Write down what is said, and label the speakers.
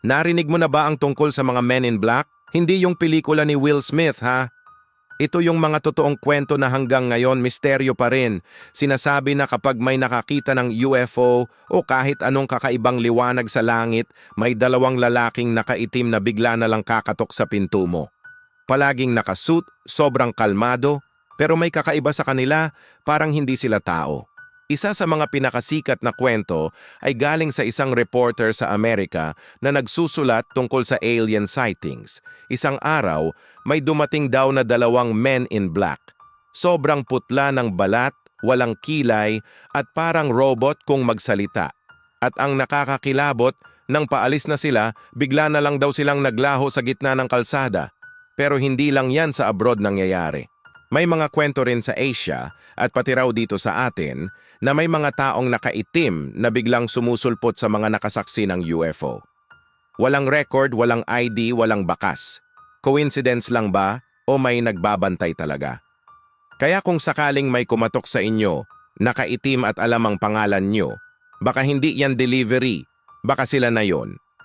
Speaker 1: Narinig mo na ba ang tungkol sa mga Men in Black? Hindi yung pelikula ni Will Smith, ha? Ito yung mga totoong kwento na hanggang ngayon misteryo pa rin. Sinasabi na kapag may nakakita ng UFO o kahit anong kakaibang liwanag sa langit, may dalawang lalaking nakaitim na bigla na lang kakatok sa pinto mo. Palaging nakasuit, sobrang kalmado, pero may kakaiba sa kanila, parang hindi sila tao. Isa sa mga pinakasikat na kwento ay galing sa isang reporter sa Amerika na nagsusulat tungkol sa alien sightings. Isang araw, may dumating daw na dalawang men in black. Sobrang putla ng balat, walang kilay, at parang robot kung magsalita. At ang nakakakilabot, nang paalis na sila, bigla na lang daw silang naglaho sa gitna ng kalsada. Pero hindi lang yan sa abroad nangyayari. May mga kwento rin sa Asia at pati raw dito sa atin na may mga taong nakaitim na biglang sumusulpot sa mga nakasaksi ng UFO. Walang record, walang ID, walang bakas. Coincidence lang ba o may nagbabantay talaga? Kaya kung sakaling may kumatok sa inyo, nakaitim at alam ang pangalan nyo, baka hindi yan delivery, baka sila na yon.